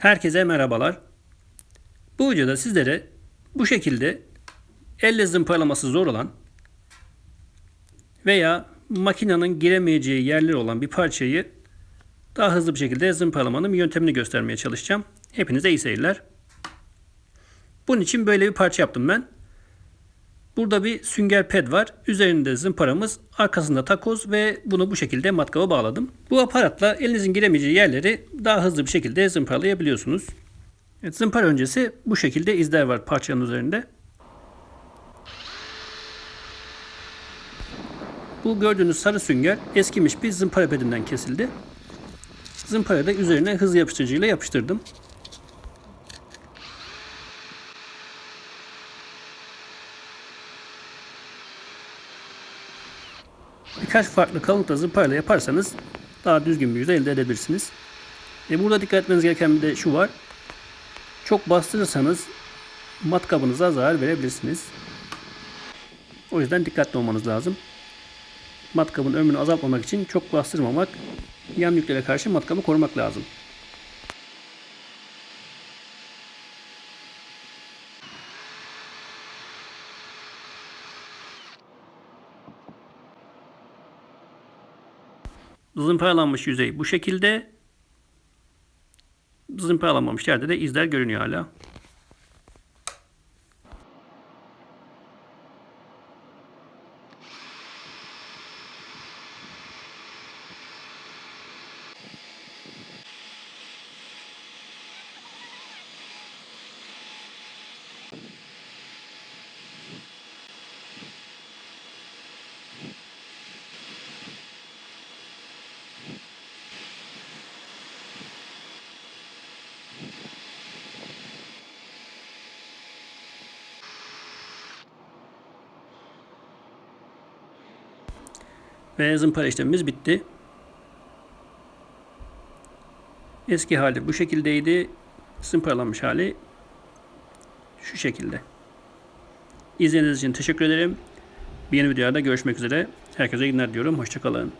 Herkese merhabalar. Bu videoda sizlere bu şekilde elle zımparalaması zor olan veya makinenin giremeyeceği yerler olan bir parçayı daha hızlı bir şekilde zımparalamanın bir yöntemini göstermeye çalışacağım. Hepinize iyi seyirler. Bunun için böyle bir parça yaptım ben. Burada bir sünger ped var. Üzerinde zımparamız, arkasında takoz ve bunu bu şekilde matkaba bağladım. Bu aparatla elinizin giremeyeceği yerleri daha hızlı bir şekilde zımparalayabiliyorsunuz. Evet, zımpara öncesi bu şekilde izler var parçanın üzerinde. Bu gördüğünüz sarı sünger eskimiş bir zımpara pedinden kesildi. Zımparayı da üzerine hız yapıştırıcıyla yapıştırdım. Birkaç farklı kalınlıkta zımparayla yaparsanız daha düzgün bir yüzey elde edebilirsiniz. E burada dikkat etmeniz gereken bir de şu var. Çok bastırırsanız matkabınıza zarar verebilirsiniz. O yüzden dikkatli olmanız lazım. Matkabın ömrünü azaltmamak için çok bastırmamak, yan yüklere karşı matkabı korumak lazım. Zımparalanmış yüzey bu şekilde. Zımparalanmamış yerde de izler görünüyor hala. Ve zımpara işlemimiz bitti. Eski hali bu şekildeydi. Zımparalanmış hali şu şekilde. İzlediğiniz için teşekkür ederim. Bir yeni videoda görüşmek üzere. Herkese iyi günler diyorum. Hoşçakalın.